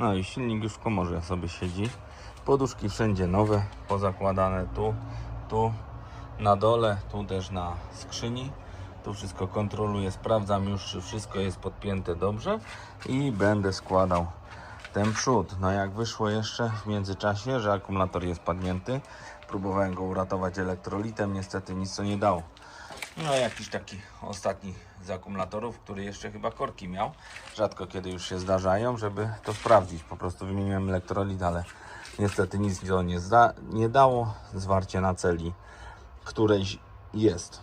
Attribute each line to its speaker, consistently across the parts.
Speaker 1: No i silnik już w komorze sobie siedzi. Poduszki wszędzie nowe, pozakładane tu, tu, na dole, tu też na skrzyni. Tu wszystko kontroluję, sprawdzam już, czy wszystko jest podpięte dobrze i będę składał ten przód. No jak wyszło jeszcze w międzyczasie, że akumulator jest padnięty, próbowałem go uratować elektrolitem, niestety nic to nie dało. No jakiś taki ostatni z akumulatorów, który jeszcze chyba korki miał. Rzadko kiedy już się zdarzają, żeby to sprawdzić. Po prostu wymieniłem elektrolit, ale niestety nic to nie, nie dało. Zwarcie na celi którejś jest.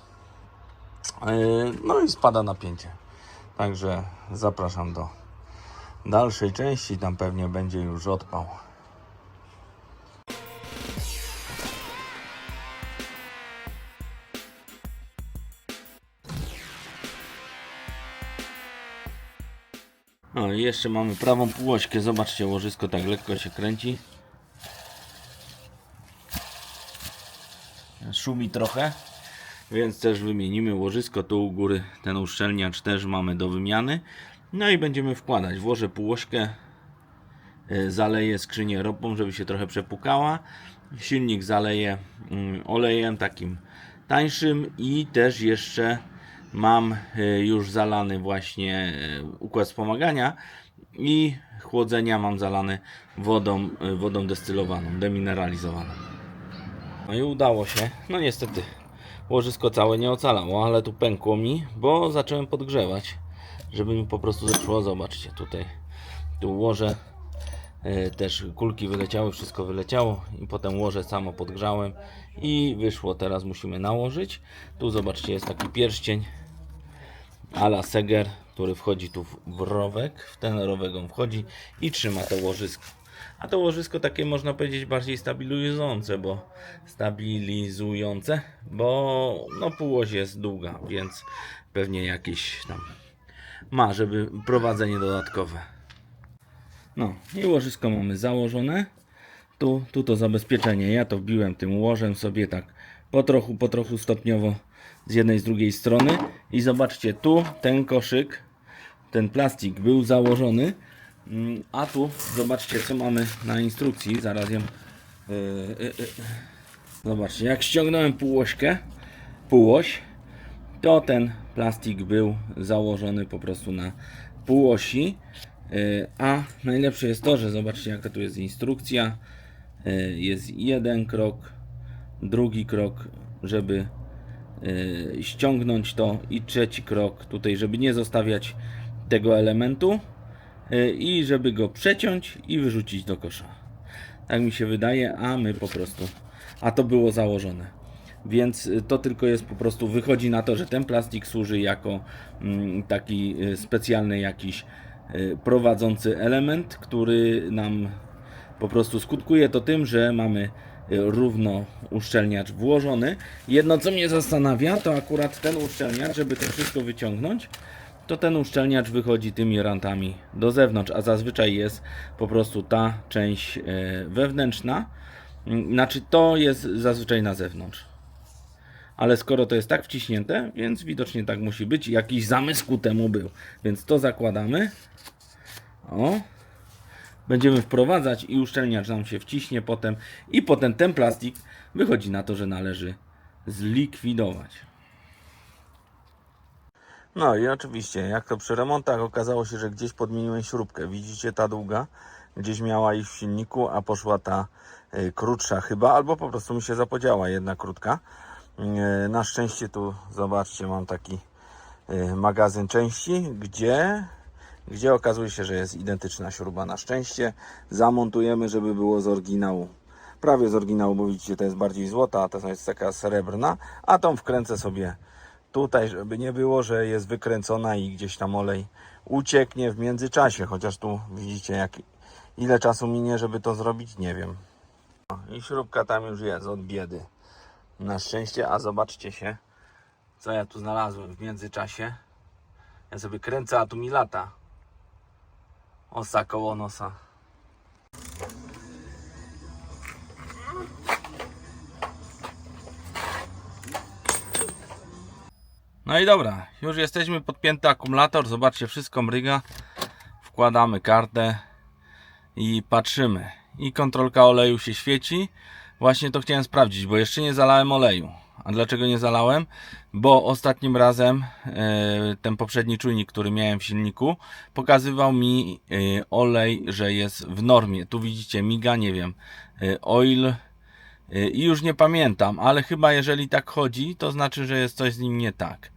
Speaker 1: Yy, No i spada napięcie. Także zapraszam do dalszej części. Tam pewnie będzie już odpał. Jeszcze mamy prawą półośkę. Zobaczcie, łożysko tak lekko się kręci. Szumi trochę, więc też wymienimy łożysko. Tu u góry ten uszczelniacz też mamy do wymiany. No i będziemy wkładać. Włożę półośkę, y, zaleję skrzynię ropą, żeby się trochę przepukała. Silnik zaleję mm, olejem takim tańszym i też jeszcze mam y, już zalany właśnie y, układ wspomagania i chłodzenia mam zalany wodą, y, wodą destylowaną, demineralizowaną. No i udało się. No niestety łożysko całe nie ocalało, ale tu pękło mi, bo zacząłem podgrzewać, żeby mi po prostu zeszło. Zobaczcie tutaj. Tu łoże e, też kulki wyleciały, wszystko wyleciało i potem łoże samo podgrzałem i wyszło. Teraz musimy nałożyć. Tu zobaczcie jest taki pierścień ala Seger, który wchodzi tu w- w rowek, w ten rowek on wchodzi i trzyma to łożysko. A to łożysko takie można powiedzieć bardziej stabilizujące, bo stabilizujące, bo no półoś jest długa, więc pewnie jakieś tam ma, żeby prowadzenie dodatkowe. No i łożysko mamy założone. Tu, tu to zabezpieczenie. Ja to wbiłem tym łożem sobie tak po trochu, po trochu stopniowo z jednej, z drugiej strony. I zobaczcie, tu ten koszyk, ten plastik był założony. Mm, A tu zobaczcie, co mamy na instrukcji. Zaraz ją. Yy, yy, yy. Zobaczcie, jak ściągnąłem półośkę, półoś, to ten plastik był założony po prostu na półosi. Yy, A najlepsze jest to, że zobaczcie, jaka tu jest instrukcja. Yy, Jest jeden krok, drugi krok, żeby yy, ściągnąć to, i trzeci krok tutaj, żeby nie zostawiać tego elementu i żeby go przeciąć i wyrzucić do kosza. Tak mi się wydaje, a my po prostu, a to było założone. Więc to tylko jest po prostu, wychodzi na to, że ten plastik służy jako mm, taki specjalny jakiś prowadzący element, który nam po prostu skutkuje to tym, że mamy y, równo uszczelniacz włożony. Jedno co mnie zastanawia, to akurat ten uszczelniacz, żeby to wszystko wyciągnąć, to ten uszczelniacz wychodzi tymi rantami do zewnątrz, a zazwyczaj jest po prostu ta część e, wewnętrzna. Znaczy to jest zazwyczaj na zewnątrz. Ale skoro to jest tak wciśnięte, więc widocznie tak musi być. Jakiś zamysł ku temu był. Więc to zakładamy. O. Będziemy wprowadzać i uszczelniacz nam się wciśnie potem. I potem ten plastik wychodzi na to, że należy zlikwidować. No i oczywiście, jak to przy remontach okazało się, że gdzieś podmieniłem śrubkę. Widzicie, ta długa gdzieś miała iść w silniku, a poszła ta y, krótsza chyba, albo po prostu mi się zapodziała jedna krótka. Y, na szczęście tu, zobaczcie, mam taki y, magazyn części, gdzie, gdzie okazuje się, że jest identyczna śruba. Na szczęście zamontujemy, żeby było z oryginału. Prawie z oryginału, bo widzicie, to jest bardziej złota, a ta jest taka srebrna, a tą wkręcę sobie tutaj, żeby nie było, że jest wykręcona i gdzieś tam olej ucieknie w międzyczasie, chociaż tu widzicie jak ile czasu minie, żeby to zrobić, nie wiem. I śrubka tam już jest od biedy. Na szczęście, a zobaczcie się, co ja tu znalazłem w międzyczasie. Ja sobie kręcę, a tu mi lata. Osa koło nosa. No i dobra, już jesteśmy podpięty akumulator. Zobaczcie, wszystko mryga. Wkładamy kartę i patrzymy. I kontrolka oleju się świeci. Właśnie to chciałem sprawdzić, bo jeszcze nie zalałem oleju. A dlaczego nie zalałem? Bo ostatnim razem e, ten poprzedni czujnik, który miałem w silniku, pokazywał mi e, olej, że jest w normie. Tu widzicie miga, nie wiem, e, oil i już nie pamiętam, ale chyba jeżeli tak chodzi, to znaczy, że jest coś z nim nie tak.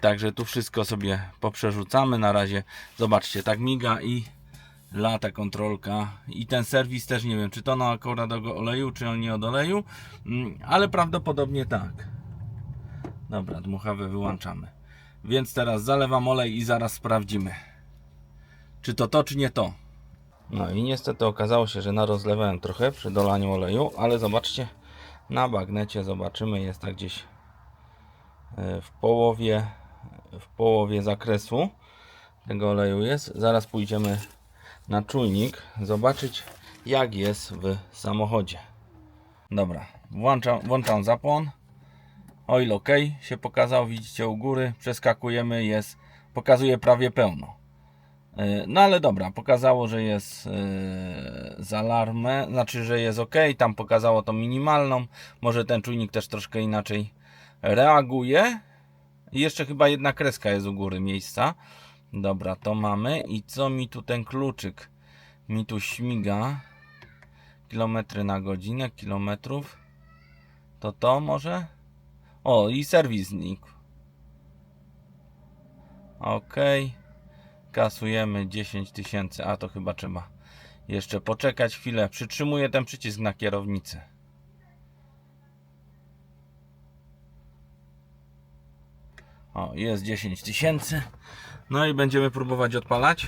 Speaker 1: Także tu wszystko sobie poprzerzucamy. Na razie zobaczcie, tak miga i lata kontrolka. I ten serwis też nie wiem, czy to na akurat od oleju, czy on nie od oleju, Mm, ale prawdopodobnie tak. Dobra, dmuchawę wyłączamy. Więc teraz zalewam olej i zaraz sprawdzimy, czy to to, czy nie to. No i niestety okazało się, że narozlewałem trochę przy dolaniu oleju, ale zobaczcie, na bagnecie zobaczymy, jest tak gdzieś e, w połowie, w połowie zakresu tego oleju jest. Zaraz pójdziemy na czujnik, zobaczyć jak jest w samochodzie. Dobra, włączam, włączam zapłon. Oil OK się pokazał, widzicie u góry, przeskakujemy, jest, pokazuje prawie pełno. Yy, No ale dobra, pokazało, że jest yy, z alarmę, znaczy, że jest OK, tam pokazało to minimalną. Może ten czujnik też troszkę inaczej reaguje. I jeszcze chyba jedna kreska jest u góry miejsca. Dobra, to mamy. I co mi tu ten kluczyk mi tu śmiga? Kilometry na godzinę, kilometrów. To to może? O, i serwis znikł. Ok. Kasujemy 10 tysięcy. A to chyba trzeba jeszcze poczekać chwilę. Przytrzymuję ten przycisk na kierownicy. O, jest 10 tysięcy. No i będziemy próbować odpalać.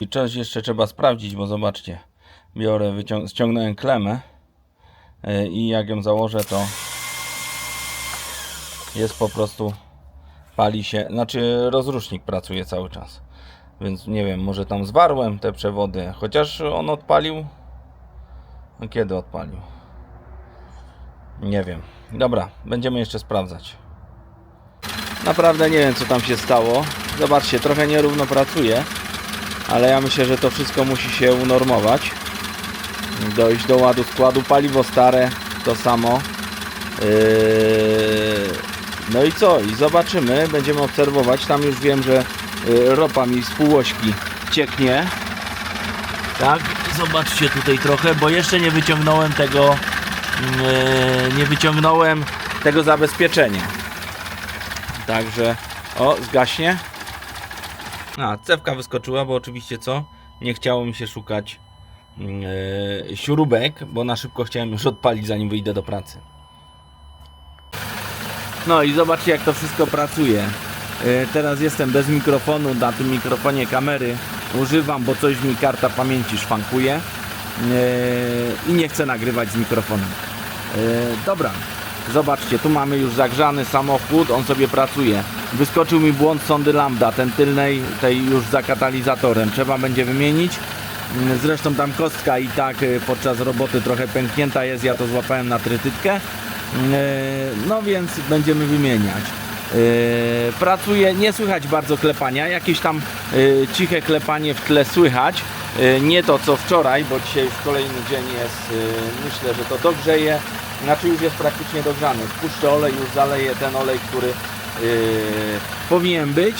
Speaker 1: I coś jeszcze trzeba sprawdzić, bo zobaczcie, biorę, ściągnąłem klemę yy, i jak ją założę, to jest po prostu, pali się, znaczy rozrusznik pracuje cały czas. Więc nie wiem, może tam zwarłem te przewody, chociaż on odpalił. No kiedy odpalił? Nie wiem. Dobra, będziemy jeszcze sprawdzać. Naprawdę nie wiem, co tam się stało. Zobaczcie, trochę nierówno pracuje ale ja myślę, że to wszystko musi się unormować. Dojść do ładu składu, paliwo stare, to samo. Yy, No i co? I zobaczymy, będziemy obserwować. Tam już wiem, że ropa mi z półośki cieknie. Tak, zobaczcie tutaj trochę, bo jeszcze nie wyciągnąłem tego, yy, nie wyciągnąłem tego zabezpieczenia. Także, o, zgaśnie. A, cewka wyskoczyła, bo oczywiście co? Nie chciało mi się szukać yy, śrubek, bo na szybko chciałem już odpalić zanim wyjdę do pracy. No i zobaczcie jak to wszystko pracuje. Yy, teraz jestem bez mikrofonu, na tym mikrofonie kamery używam, bo coś mi karta pamięci szwankuje yy, i nie chcę nagrywać z mikrofonem. Yy, dobra, zobaczcie, tu mamy już zagrzany samochód, on sobie pracuje. Wyskoczył mi błąd sondy lambda, ten tylnej, tej już za katalizatorem. Trzeba będzie wymienić. Mm, Zresztą tam kostka i tak podczas roboty trochę pęknięta jest, ja to złapałem na trytytkę. Yy, No więc będziemy wymieniać. Yy, Pracuje, nie słychać bardzo klepania, jakieś tam yy, ciche klepanie w tle słychać. Yy, Nie to co wczoraj, bo dzisiaj już kolejny dzień jest, myślę, że to dogrzeje. Znaczy już jest praktycznie dogrzany. Spuszczę olej, już zaleję ten olej, który powinien być.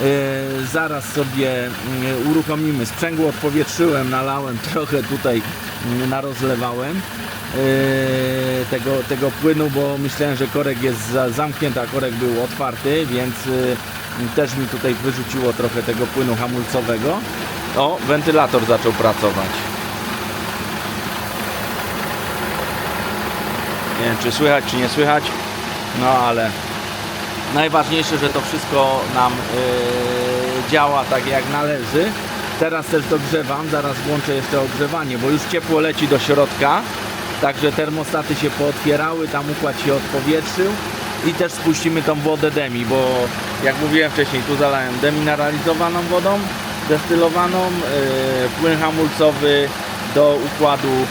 Speaker 1: Yy, zaraz sobie yy, uruchomimy sprzęgło, odpowietrzyłem, nalałem trochę tutaj, yy, narozlewałem yy, tego, tego płynu, bo myślałem, że korek jest za, zamknięty, a korek był otwarty, więc yy, też mi tutaj wyrzuciło trochę tego płynu hamulcowego. O, wentylator zaczął pracować. Nie wiem, czy słychać, czy nie słychać, no ale najważniejsze, że to wszystko nam yy, działa tak jak należy. Teraz też dogrzewam, zaraz włączę jeszcze ogrzewanie, bo już ciepło leci do środka. Także termostaty się pootwierały, tam układ się odpowietrzył i też spuścimy tą wodę demi, bo jak mówiłem wcześniej, tu zalałem demineralizowaną wodą, destylowaną, yy, płyn hamulcowy do układu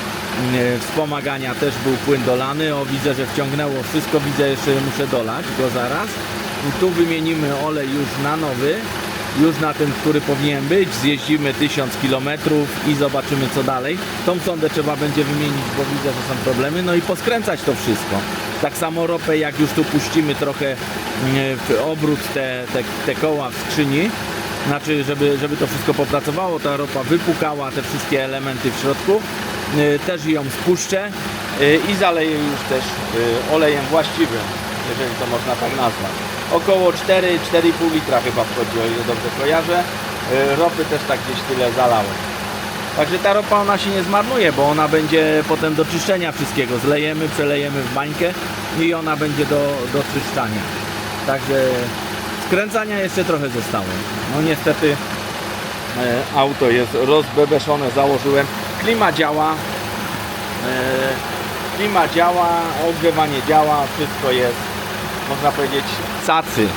Speaker 1: wspomagania też był płyn dolany. O, widzę, że wciągnęło wszystko. Widzę, jeszcze muszę dolać go zaraz. I tu wymienimy olej już na nowy. Już na tym, który powinien być. Zjeździmy 1000 km i zobaczymy co dalej. Tą sondę trzeba będzie wymienić, bo widzę, że są problemy. No i poskręcać to wszystko. Tak samo ropę, jak już tu puścimy trochę mm, w obrót te, te, te koła w skrzyni, znaczy, żeby, żeby to wszystko popracowało, ta ropa wypukała te wszystkie elementy w środku. Y, Też ją spuszczę y, i zaleję już też y, olejem właściwym, jeżeli to można tak nazwać. Około 4-4,5 litra chyba wchodzi, o ile dobrze kojarzę. Ropy też tak gdzieś tyle zalałem. Także ta ropa ona się nie zmarnuje, bo ona będzie potem do czyszczenia wszystkiego. Zlejemy, przelejemy w bańkę i ona będzie do, do czyszczania. Także skręcania jeszcze trochę zostało. No niestety e, auto jest rozbebeszone, założyłem. Klima działa. E, klima działa, ogrzewanie działa, wszystko jest, można powiedzieć, cacy.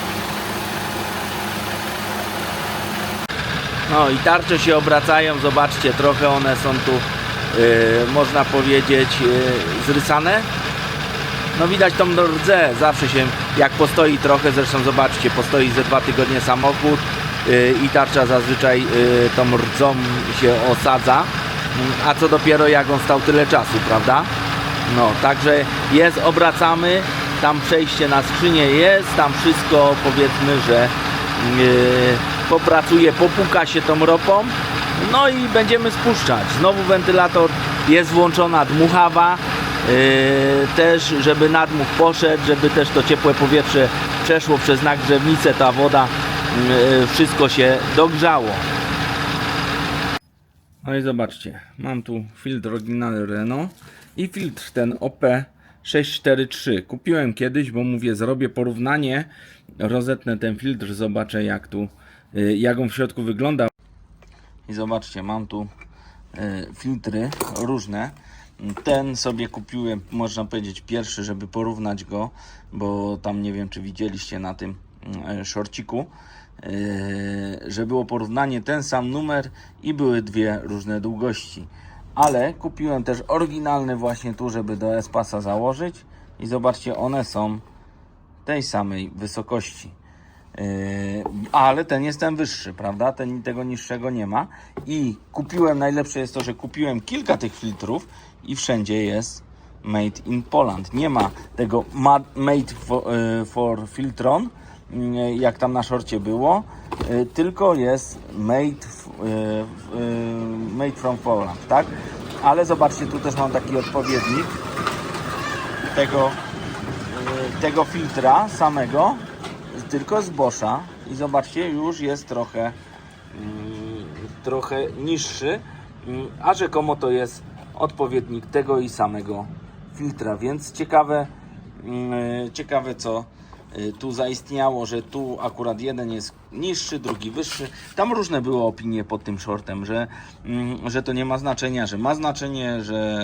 Speaker 1: No i tarcze się obracają, zobaczcie, trochę one są tu, e, można powiedzieć, e, zrysane. No widać tą rdzę, zawsze się, jak postoi trochę, zresztą zobaczcie, postoi ze dwa tygodnie samochód yy, i tarcza zazwyczaj yy, tą rdzą się osadza, a co dopiero jak on stał tyle czasu, prawda? No, także jest, obracamy, tam przejście na skrzynię jest, tam wszystko powiedzmy, że yy, popracuje, popuka się tą ropą, no i będziemy spuszczać. Znowu wentylator jest włączona dmuchawa, Yy, też żeby nadmuch poszedł, żeby też to ciepłe powietrze przeszło przez nagrzewnicę, ta woda, yy, wszystko się dogrzało. No i zobaczcie, mam tu filtr oryginalny Renault i filtr ten OP643. Kupiłem kiedyś, bo mówię, zrobię porównanie, rozetnę ten filtr, zobaczę jak tu, yy, jak on w środku wygląda. I zobaczcie, mam tu e, filtry różne. Ten sobie kupiłem, można powiedzieć, pierwszy, żeby porównać go, bo tam nie wiem, czy widzieliście na tym e, shorciku, e, że było porównanie ten sam numer i były dwie różne długości. Ale kupiłem też oryginalny właśnie tu, żeby do Espasa założyć i zobaczcie, one są tej samej wysokości. Yy, ale ten jest ten wyższy, prawda? Ten, tego niższego nie ma. I kupiłem, najlepsze jest to, że kupiłem kilka tych filtrów i wszędzie jest Made in Poland. Nie ma tego ma- Made for, for Filtron, jak tam na szorcie było, yy, tylko jest Made, yy, yy, made from Poland, tak? Ale zobaczcie, tu też mam taki odpowiednik tego y, tego filtra samego, tylko z Boscha. I zobaczcie, już jest trochę trochę niższy, a rzekomo to jest odpowiednik tego i samego filtra, więc ciekawe ciekawe co y, tu zaistniało, że tu akurat jeden jest niższy, drugi wyższy. Tam różne były opinie pod tym shortem, że, mm, że to nie ma znaczenia, że ma znaczenie, że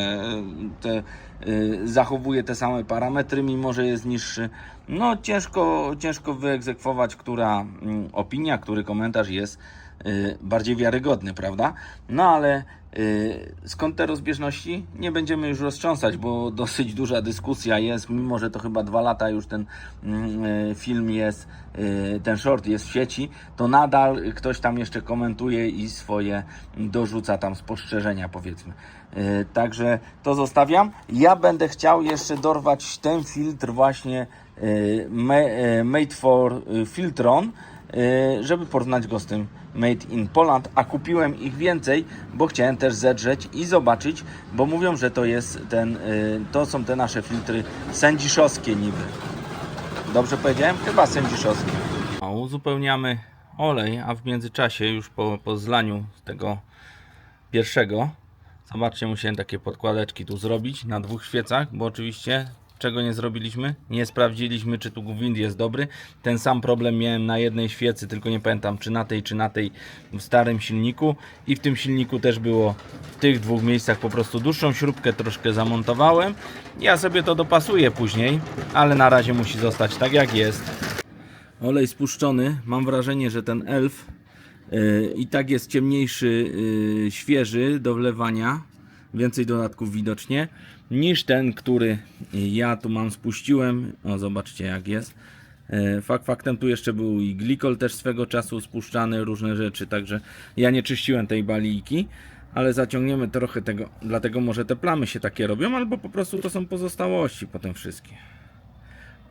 Speaker 1: y, te, y, zachowuje te same parametry, mimo że jest niższy. No ciężko, ciężko wyegzekwować, która mm, opinia, który komentarz jest y, bardziej wiarygodny, prawda? No ale y, skąd te rozbieżności? Nie będziemy już roztrząsać, bo dosyć duża dyskusja jest, mimo że to chyba dwa lata już ten mm, y, film jest, y, ten short jest w sieci, to nadal ktoś tam jeszcze komentuje i swoje dorzuca tam spostrzeżenia, powiedzmy. Y, Także to zostawiam. Ja będę chciał jeszcze dorwać ten filtr właśnie y, ma- y, Made for y, Filtron, y, żeby porównać go z tym Made in Poland, a kupiłem ich więcej, bo chciałem też zedrzeć i zobaczyć, bo mówią, że to jest ten, y, to są te nasze filtry sędziszowskie niby. Dobrze powiedziałem? Chyba sędziszowskie. Uzupełniamy olej, a w międzyczasie już po, po zlaniu tego pierwszego Zobaczcie, musiałem takie podkładeczki tu zrobić na dwóch świecach, bo oczywiście czego nie zrobiliśmy? Nie sprawdziliśmy, czy tu wind jest dobry. Ten sam problem miałem na jednej świecy, tylko nie pamiętam, czy na tej, czy na tej w starym silniku. I w tym silniku też było w tych dwóch miejscach po prostu dłuższą śrubkę troszkę zamontowałem. Ja sobie to dopasuję później, ale na razie musi zostać tak jak jest. Olej spuszczony. Mam wrażenie, że ten elf yy, i tak jest ciemniejszy, yy, świeży do wlewania. Więcej dodatków widocznie niż ten, który ja tu mam spuściłem. O, zobaczcie jak jest. E, Fakt faktem tu jeszcze był i glikol też swego czasu spuszczany, różne rzeczy, także ja nie czyściłem tej balijki, ale zaciągniemy trochę tego, dlatego może te plamy się takie robią, albo po prostu to są pozostałości potem wszystkie.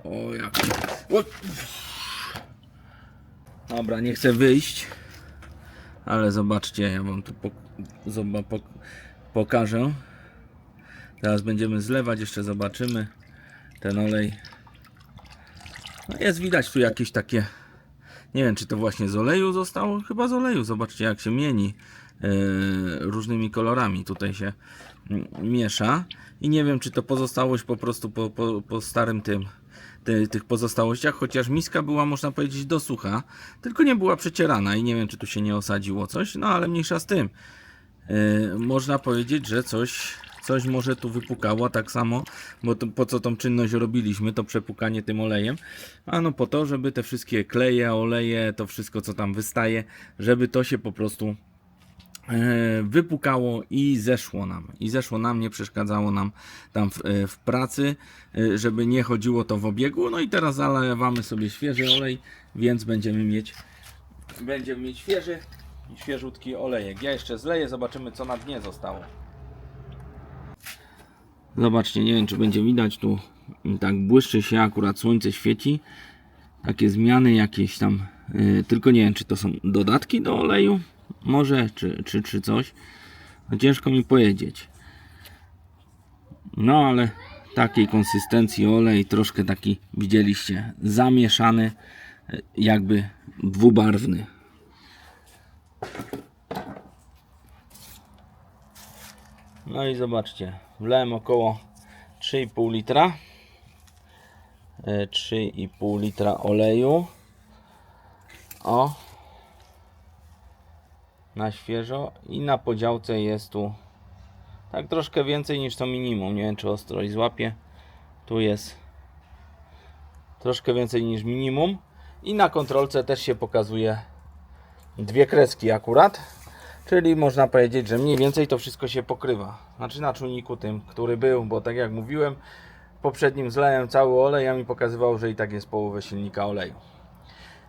Speaker 1: O, jak... O! Dobra, nie chcę wyjść, ale zobaczcie, ja wam tu zoba pok pokażę. Teraz będziemy zlewać, jeszcze zobaczymy ten olej. No jest widać tu jakieś takie, nie wiem czy to właśnie z oleju zostało, chyba z oleju, zobaczcie jak się mieni e, różnymi kolorami tutaj się mm, miesza i nie wiem czy to pozostałość po prostu po, po, po starym tym ty, tych pozostałościach, chociaż miska była można powiedzieć do sucha, tylko nie była przecierana i nie wiem czy tu się nie osadziło coś, no ale mniejsza z tym. E, można powiedzieć, że coś, coś może tu wypukało tak samo, bo to, po co tą czynność robiliśmy, to przepukanie tym olejem, ano po to, żeby te wszystkie kleje, oleje, to wszystko co tam wystaje, żeby to się po prostu e, wypukało i zeszło nam. I zeszło nam, nie przeszkadzało nam tam w, e, w pracy, żeby nie chodziło to w obiegu. No i teraz zalewamy sobie świeży olej, więc będziemy mieć będziemy mieć świeży i świeżutki olejek. Ja jeszcze zleję, zobaczymy co na dnie zostało. Zobaczcie, nie wiem czy będzie widać tu tak błyszczy się akurat słońce świeci. Takie zmiany jakieś tam, yy, tylko nie wiem czy to są dodatki do oleju, może czy, czy, czy coś. No, ciężko mi powiedzieć. No ale takiej konsystencji olej, troszkę taki widzieliście zamieszany, yy, jakby dwubarwny. No i zobaczcie, wlałem około 3,5 litra. E, 3,5 litra oleju. O. Na świeżo i na podziałce jest tu tak troszkę więcej niż to minimum. Nie wiem czy ostrość złapie. Tu jest troszkę więcej niż minimum. I na kontrolce też się pokazuje dwie kreski akurat. Czyli można powiedzieć, że mniej więcej to wszystko się pokrywa. Znaczy na czujniku tym, który był, bo tak jak mówiłem, poprzednim zlałem cały olej, a mi pokazywał, że i tak jest połowę silnika oleju.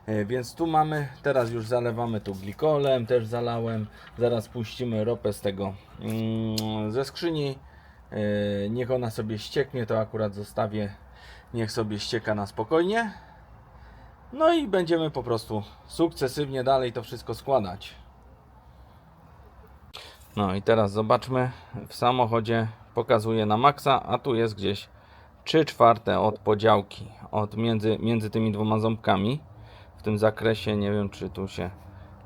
Speaker 1: E, Więc tu mamy, teraz już zalewamy tu glikolem, też zalałem. Zaraz puścimy ropę z tego mm, ze skrzyni. E, Niech ona sobie ścieknie, to akurat zostawię. Niech sobie ścieka na spokojnie. No i będziemy po prostu sukcesywnie dalej to wszystko składać. No i teraz zobaczmy, w samochodzie pokazuje na maksa, a tu jest gdzieś 3 czwarte od podziałki, od między, między tymi dwoma ząbkami. W tym zakresie nie wiem, czy tu się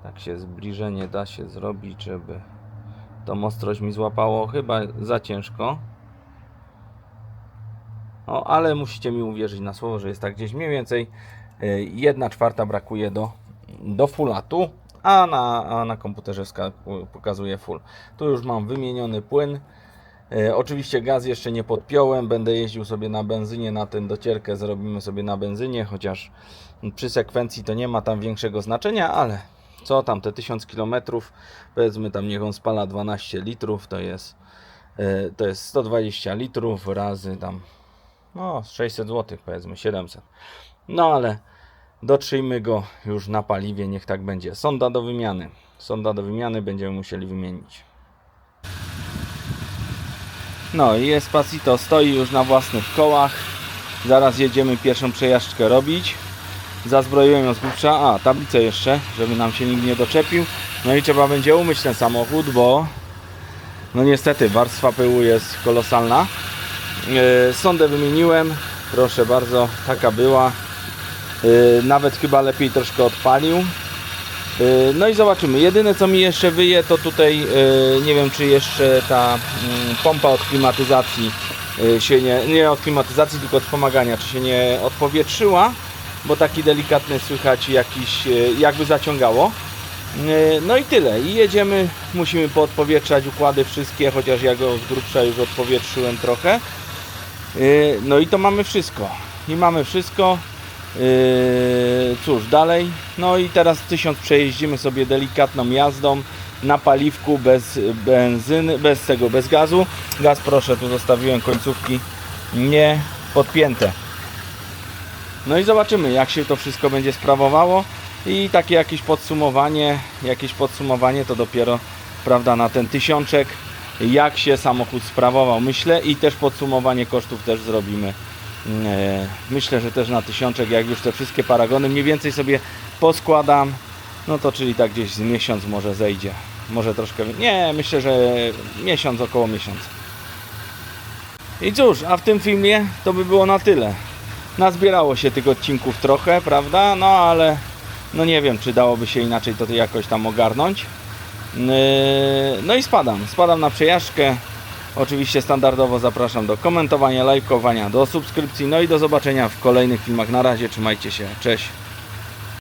Speaker 1: tak się zbliżenie da się zrobić, żeby tą ostrość mi złapało. Chyba za ciężko. O, ale musicie mi uwierzyć na słowo, że jest tak gdzieś mniej więcej 1 czwarta brakuje do, do fullatu, a na, a na komputerze pokazuje full. Tu już mam wymieniony płyn. E, oczywiście gaz jeszcze nie podpiąłem, będę jeździł sobie na benzynie, na tę docierkę zrobimy sobie na benzynie, chociaż przy sekwencji to nie ma tam większego znaczenia, ale co tam te 1000 km, powiedzmy tam niech on spala 12 litrów, to jest, e, to jest 120 litrów razy tam no 600 zł powiedzmy 700 no ale dotrzyjmy go już na paliwie niech tak będzie. Sonda do wymiany. Sonda do wymiany będziemy musieli wymienić. No i Espacito stoi już na własnych kołach. Zaraz jedziemy pierwszą przejażdżkę robić. Zazbroiłem ją z grubsza. A tablicę jeszcze żeby nam się nikt nie doczepił. No i trzeba będzie umyć ten samochód bo no niestety warstwa pyłu jest kolosalna. E, Sondę wymieniłem, proszę bardzo, taka była. E, Nawet chyba lepiej troszkę odpalił. E, No i zobaczymy. Jedyne co mi jeszcze wyje to tutaj e, nie wiem czy jeszcze ta mm, pompa od klimatyzacji się nie, nie od klimatyzacji tylko od wspomagania, czy się nie odpowietrzyła, bo taki delikatny słychać jakiś jakby zaciągało. No i tyle. I jedziemy, musimy poodpowietrzać układy wszystkie, chociaż ja go z grubsza już odpowietrzyłem trochę. No i to mamy wszystko. I mamy wszystko. Yy, Cóż, dalej. No i teraz 1000 przejeździmy sobie delikatną jazdą. na paliwku bez benzyny, bez tego, bez gazu. Gaz proszę, tu zostawiłem końcówki nie podpięte. No i zobaczymy, jak się to wszystko będzie sprawowało i takie jakieś podsumowanie, jakieś podsumowanie to dopiero, prawda, na ten tysiączek, jak się samochód sprawował, myślę i też podsumowanie kosztów też zrobimy. E, Myślę, że też na tysiączek, jak już te wszystkie paragony mniej więcej sobie poskładam, no to czyli tak gdzieś z miesiąc może zejdzie. Może troszkę, nie, myślę, że miesiąc, około miesiąca. I cóż, a w tym filmie to by było na tyle. Nazbierało się tych odcinków trochę, prawda? No ale no nie wiem, czy dałoby się inaczej to jakoś tam ogarnąć. Yy, No i spadam, spadam na przejażdżkę. Oczywiście standardowo zapraszam do komentowania, lajkowania, do subskrypcji. No i do zobaczenia w kolejnych filmach. Na razie, trzymajcie się, cześć.